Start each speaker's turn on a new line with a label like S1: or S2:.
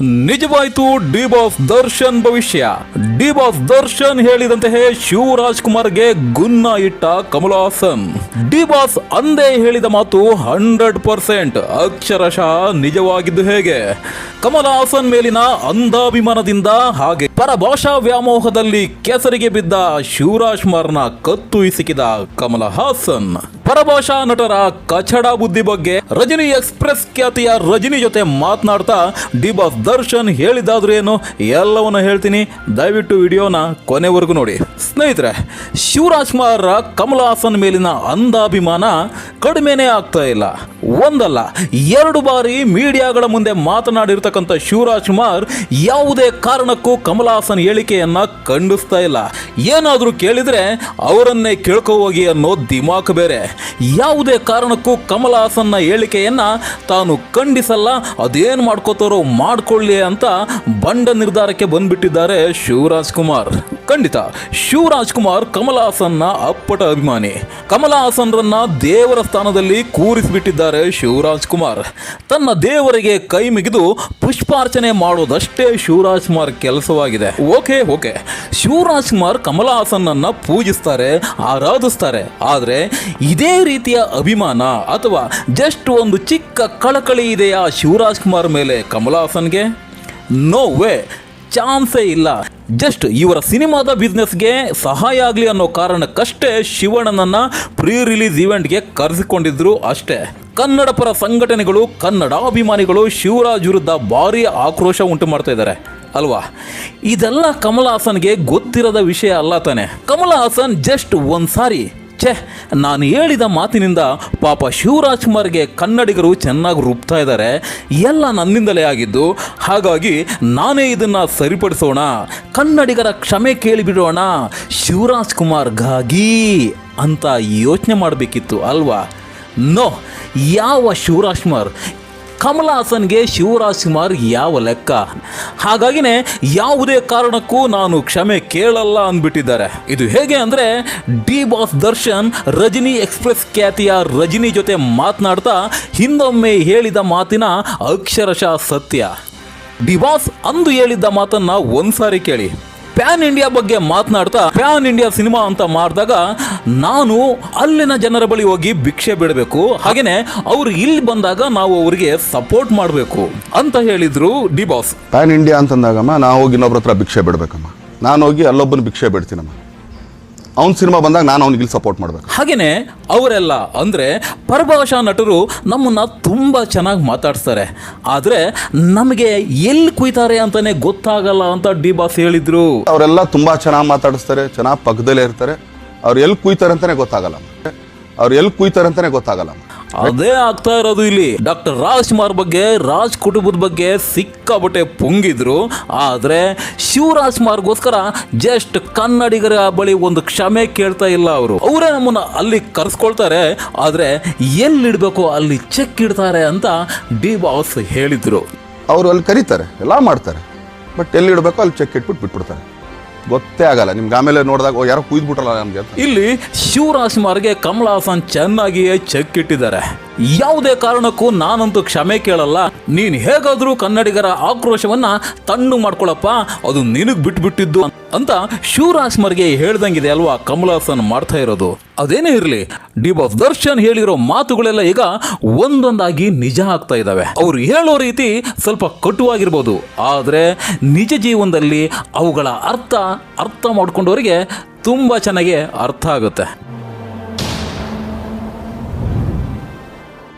S1: ನಿಜವಾಯ್ತು D boss Darshan ಭವಿಷ್ಯ. D boss Darshan ಹೇಳಿದಂತೆಯೇ ಶಿವರಾಜ್ ಕುಮಾರ್ಗೆ ಗುನ್ನ ಇಟ್ಟ ಕಮಲ್ ಹಾಸನ್. ಡಿ ಬಾಸ್ ಅಂದೇ ಹೇಳಿದ ಮಾತು ಹಂಡ್ರೆಡ್ ಪರ್ಸೆಂಟ್, ಅಕ್ಷರಶಃ ನಿಜವಾಗಿದ್ದು ಹೇಗೆ? ಕಮಲ್ ಹಾಸನ್ ಮೇಲಿನ ಅಂಧಾಭಿಮಾನದಿಂದ ಹಾಗೆ ಪರಭಾಷಾ ವ್ಯಾಮೋಹದಲ್ಲಿ ಕೆಸರಿಗೆ ಬಿದ್ದ ಶಿವರಾಜ್ ಕುಮಾರ್ನ ಕತ್ತು ಇಸಿಕಿದ ಕಮಲ ಹಾಸನ್. ಪರಭಾಷಾ ನಟರ ಕಚಡ ಬುದ್ಧಿ ಬಗ್ಗೆ ರಜನಿ ಎಕ್ಸ್ಪ್ರೆಸ್ ಖ್ಯಾತಿಯ ರಜನಿ ಜೊತೆ ಮಾತನಾಡ್ತಾ ಡಿ ಬಾಸ್ ದರ್ಶನ್ ಹೇಳಿದಾದ್ರೂ ಏನು, ಎಲ್ಲವನ್ನ ಹೇಳ್ತೀನಿ. ದಯವಿಟ್ಟು ವಿಡಿಯೋನ ಕೊನೆವರೆಗೂ ನೋಡಿ. ಸ್ನೇಹಿತರೆ, ಶಿವರಾಜ್ ಕುಮಾರ್ ಕಮಲ ಹಾಸನ್ ಮೇಲಿನ ಅಂಧಾಭಿಮಾನ ಕಡಿಮೆನೇ ಆಗ್ತಾ ಇಲ್ಲ. ಒಂದಲ್ಲ, ಎರಡು ಬಾರಿ ಮೀಡಿಯಾಗಳ ಮುಂದೆ ಮಾತನಾಡಿರ್ತಕ್ಕಂಥ ಶಿವರಾಜ್ ಕುಮಾರ್ ಯಾವುದೇ ಕಾರಣಕ್ಕೂ ಕಮಲ ಹಾಸನ್ ಹೇಳಿಕೆಯನ್ನ ಖಂಡಿಸ್ತಾ ಇಲ್ಲ. ಏನಾದರೂ ಕೇಳಿದ್ರೆ ಅವರನ್ನೇ ಕೇಳ್ಕೊ ಹೋಗಿ ಅನ್ನೋ ದಿಮಾಕ್ ಬೇರೆ. ಯಾವುದೇ ಕಾರಣಕ್ಕೂ ಕಮಲ ಹಾಸನ್ನ ಹೇಳಿಕೆಯನ್ನ ತಾನು ಖಂಡಿಸಲ್ಲ, ಅದೇನು ಮಾಡ್ಕೋತಾರೋ ಮಾಡ್ಕೊಳ್ಳಿ ಅಂತ ಬಂಡ ನಿರ್ಧಾರಕ್ಕೆ ಬಂದ್ಬಿಟ್ಟಿದ್ದಾರೆ ಶಿವರಾಜ್ ಕುಮಾರ್. ಖಂಡಿತ, ಶಿವರಾಜ್ ಕುಮಾರ್ ಕಮಲ ಹಾಸನ್ನ ಅಪ್ಪಟ ಅಭಿಮಾನಿ. ಕಮಲ ಹಾಸನ್ರನ್ನ ದೇವರ ಸ್ಥಾನದಲ್ಲಿ ಕೂರಿಸಿಬಿಟ್ಟಿದ್ದಾರೆ. ಶಿವರಾಜ್ ಕುಮಾರ್. ತನ್ನ ದೇವರಿಗೆ ಕೈ ಮುಗಿದು ಪುಷ್ಪಾರ್ಚನೆ ಮಾಡೋದಷ್ಟೇ ಶಿವರಾಜ್ ಕುಮಾರ್ ಕೆಲಸವಾಗಿದೆ. Okay okay. ಶಿವರಾಜ್ ಕುಮಾರ್ ಕಮಲ ಹಾಸನ್ನನ್ನ ಪೂಜಿಸ್ತಾರೆ, ಆರಾಧಿಸ್ತಾರೆ. ಆದರೆ ಇದೇ ರೀತಿಯ ಅಭಿಮಾನ ಅಥವಾ ಜಸ್ಟ್ ಒಂದು ಚಿಕ್ಕ ಕಳಕಳಿ ಇದೆಯಾ ಶಿವರಾಜ್ ಕುಮಾರ್ ಮೇಲೆ ಕಮಲ ಹಾಸನ್ಗೆ ನೋ ವೇ ಚಾನ್ಸೇ ಇಲ್ಲ. ಜಸ್ಟ್ ಇವರ ಸಿನಿಮಾದ ಬಿಸ್ನೆಸ್ಗೆ ಸಹಾಯ ಆಗಲಿ ಅನ್ನೋ ಕಾರಣಕ್ಕಷ್ಟೇ ಶಿವಣ್ಣನನ್ನ ಪ್ರೀ ರಿಲೀಸ್ ಇವೆಂಟ್ಗೆ ಕರೆಸಿಕೊಂಡಿದ್ರು ಅಷ್ಟೇ. ಕನ್ನಡ ಪರ ಸಂಘಟನೆಗಳು, ಕನ್ನಡ ಅಭಿಮಾನಿಗಳು, ಶಿವರಾಜ್ ವಿರುದ್ಧ ಭಾರಿ ಆಕ್ರೋಶ ಉಂಟು ಮಾಡ್ತಾ ಇದ್ದಾರೆ. ಅಲ್ವಾ? ಇದೆಲ್ಲ ಕಮಲ ಹಾಸನ್ಗೆ ಗೊತ್ತಿರದ ವಿಷಯ ಅಲ್ಲ ತಾನೆ. ಕಮಲ ಹಾಸನ್ ಜಸ್ಟ್ ಒಂದ್ಸಾರಿ ಛೇ, ನಾನು ಹೇಳಿದ ಮಾತಿನಿಂದ ಪಾಪ ಶಿವರಾಜ್ ಕುಮಾರ್ಗೆ ಕನ್ನಡಿಗರು ಚೆನ್ನಾಗಿ ರುಬ್ತಾ ಇದ್ದಾರೆ. ಎಲ್ಲ ನನ್ನಿಂದಲೇ ಆಗಿದ್ದು. ಹಾಗಾಗಿ ನಾನೇ ಇದನ್ನು ಸರಿಪಡಿಸೋಣ. ಕನ್ನಡಿಗರ ಕ್ಷಮೆ ಕೇಳಿಬಿಡೋಣ. ಶಿವರಾಜ್ ಕುಮಾರ್ಗಾಗಿ ಅಂತ ಯೋಚನೆ ಮಾಡಬೇಕಿತ್ತು, ಅಲ್ವಾ? ನೋ ಯಾವ ಶಿವರಾಜ್ ಕುಮಾರ್? ಕಮಲ ಹಾಸನ್ಗೆ ಶಿವರಾಜ್ ಯಾವ ಲೆಕ್ಕ? ಹಾಗಾಗಿನೇ ಯಾವುದೇ ಕಾರಣಕ್ಕೂ ನಾನು ಕ್ಷಮೆ ಕೇಳಲ್ಲ ಅಂದ್ಬಿಟ್ಟಿದ್ದಾರೆ. ಇದು ಹೇಗೆ ಅಂದರೆ, D boss Darshan, Rajani express ಖ್ಯಾತಿಯ ರಜನಿ ಜೊತೆ ಮಾತನಾಡ್ತಾ ಹಿಂದೊಮ್ಮೆ ಹೇಳಿದ ಮಾತಿನ ಅಕ್ಷರಶಃ ಸತ್ಯ. ಡಿ ಬಾಸ್ ಅಂದು ಹೇಳಿದ್ದ ಒಂದು ಒಂದ್ಸಾರಿ ಕೇಳಿ. ಪ್ಯಾನ್ ಇಂಡಿಯಾ ಬಗ್ಗೆ ಮಾತನಾಡ್ತಾ ಪ್ಯಾನ್ ಇಂಡಿಯಾ ಸಿನಿಮಾ ಅಂತ ಮಾಡಿದಾಗ ನಾನು ಅಲ್ಲಿನ ಜನರ ಬಳಿ ಹೋಗಿ ಭಿಕ್ಷೆ ಬಿಡಬೇಕು. ಹಾಗೇನೆ ಅವ್ರು ಇಲ್ಲಿ ಬಂದಾಗ ನಾವು ಅವರಿಗೆ ಸಪೋರ್ಟ್ ಮಾಡಬೇಕು ಅಂತ ಹೇಳಿದ್ರು ಡಿ ಬಾಸ್.
S2: ಪ್ಯಾನ್ ಇಂಡಿಯಾ ಅಂತಂದಾಗಮ್ಮ ನಾವು ಹೋಗಿ ಇನ್ನೊಬ್ರ ಹತ್ರ ಭಿಕ್ಷೆ ಬಿಡಬೇಕಮ್ಮ. ನಾನು ಹೋಗಿ ಅಲ್ಲೊಬ್ಬನ ಭಿಕ್ಷೆ ಬಿಡ್ತೀನಮ್ಮ. ಅವ್ನ ಸಿನಿಮಾ ಬಂದಾಗ ನಾನು ಅವ್ನಿಗೆ ಇಲ್ಲಿ ಸಪೋರ್ಟ್ ಮಾಡಬೇಕು.
S1: ಹಾಗೇನೆ ಅವರೆಲ್ಲ ಅಂದರೆ ಪರಭಾಷಾ ನಟರು ನಮ್ಮನ್ನು ತುಂಬ ಚೆನ್ನಾಗಿ ಮಾತಾಡ್ತಾರೆ ಆದರೆ ನಮಗೆ ಎಲ್ಲಿ ಕುಯ್ತಾರೆ ಅಂತಲೇ ಗೊತ್ತಾಗಲ್ಲ ಅಂತ ಡಿ ಬಾಸ್ ಹೇಳಿದರು.
S2: ಅವರೆಲ್ಲ ತುಂಬ ಚೆನ್ನಾಗಿ ಮಾತಾಡಿಸ್ತಾರೆ ಚೆನ್ನಾಗಿ ಪಕ್ಕದಲ್ಲೇ ಇರ್ತಾರೆ. ಅವ್ರು ಎಲ್ಲಿ ಕುಯ್ತಾರೆ ಅಂತಲೇ ಗೊತ್ತಾಗಲ್ಲ. ಅವ್ರು ಎಲ್ಲಿ ಕುಯ್ತಾರೆ ಅಂತಲೇ ಗೊತ್ತಾಗಲ್ಲ.
S1: ಅದೇ ಆಗ್ತಾ ಇರೋದು ಇಲ್ಲಿ. ಡಾಕ್ಟರ್ ರಾಜ್ಕುಮಾರ್ ಬಗ್ಗೆ ರಾಜ್ ಕುಟುಂಬದ ಬಗ್ಗೆ ಸಿಕ್ಕಾಬಟ್ಟೆ ಪುಂಗಿದ್ರು. ಆದ್ರೆ ಶಿವರಾಜ್ ಕುಮಾರ್ಗೋಸ್ಕರ ಜಸ್ಟ್ ಕನ್ನಡಿಗರ ಬಳಿ ಒಂದು ಕ್ಷಮೆ ಕೇಳ್ತಾ ಇಲ್ಲ ಅವರು. ಅವರೇ ನಮ್ಮನ್ನ ಅಲ್ಲಿ ಕರೆಸ್ಕೊಳ್ತಾರೆ, ಆದ್ರೆ ಎಲ್ಲಿಡ್ಬೇಕು ಅಲ್ಲಿ ಚೆಕ್ ಇಡ್ತಾರೆ ಅಂತ ಡಿ ಬಾಸ್ ಹೇಳಿದ್ರು.
S2: ಅವರು ಅಲ್ಲಿ ಕರೀತಾರೆ, ಎಲ್ಲ ಮಾಡ್ತಾರೆ. ಬಟ್ ಎಲ್ಲಿ ಇಡಬೇಕು ಅಲ್ಲಿ ಚೆಕ್ ಇಟ್ಬಿಟ್ಟು ಬಿಟ್ಬಿಡ್ತಾರೆ. ಗೊತ್ತೇ ಆಗಲ್ಲ. ನಿಮ್ಗೆ ಆಮೇಲೆ ನೋಡಿದಾಗ ಯಾರೋ ಕುಯ್ದ್ಬಿಟ್ರಲ್ಲ ನಮಗೆ ಅಂತ.
S1: ಇಲ್ಲಿ ಶಿವರಾಜ್ ಕುಮಾರ್ಗೆ ಕಮಲ್ ಹಾಸನ್ ಚೆನ್ನಾಗಿಯೇ ಚೆಕ್ ಇಟ್ಟಿದ್ದಾರೆ. ಯಾವುದೇ ಕಾರಣಕ್ಕೂ ನಾನಂತೂ ಕ್ಷಮೆ ಕೇಳಲ್ಲ. ನೀನ್ ಹೇಗಾದ್ರೂ ಕನ್ನಡಿಗರ ಆಕ್ರೋಶವನ್ನ ತಣ್ಣು ಮಾಡ್ಕೊಳಪ್ಪ. ಅದು ನಿನಗ್ ಬಿಟ್ಬಿಟ್ಟಿದ್ದು ಅಂತ ಶಿವರಾಜ್ ಕುಮಾರ್ಗೆ ಹೇಳ್ದಂಗಿದೆ ಅಲ್ವಾ ಕಮಲ್ ಹಾಸನ್ ಮಾಡ್ತಾ ಇರೋದು. ಅದೇನೇ ಇರಲಿ ಡಿ ಬಾಸ್ ದರ್ಶನ್ ಹೇಳಿರೋ ಮಾತುಗಳೆಲ್ಲ ಈಗ ಒಂದೊಂದಾಗಿ ನಿಜ ಆಗ್ತಾ ಇದ್ದಾವೆ ಅವ್ರು ಹೇಳೋ ರೀತಿ ಸ್ವಲ್ಪ ಕಟುವಾಗಿರ್ಬೋದು. ಆದರೆ ನಿಜ ಜೀವನದಲ್ಲಿ ಅವುಗಳ ಅರ್ಥ ಅರ್ಥ ಮಾಡ್ಕೊಂಡವರಿಗೆ ತುಂಬ ಚೆನ್ನಾಗಿ ಅರ್ಥ ಆಗುತ್ತೆ.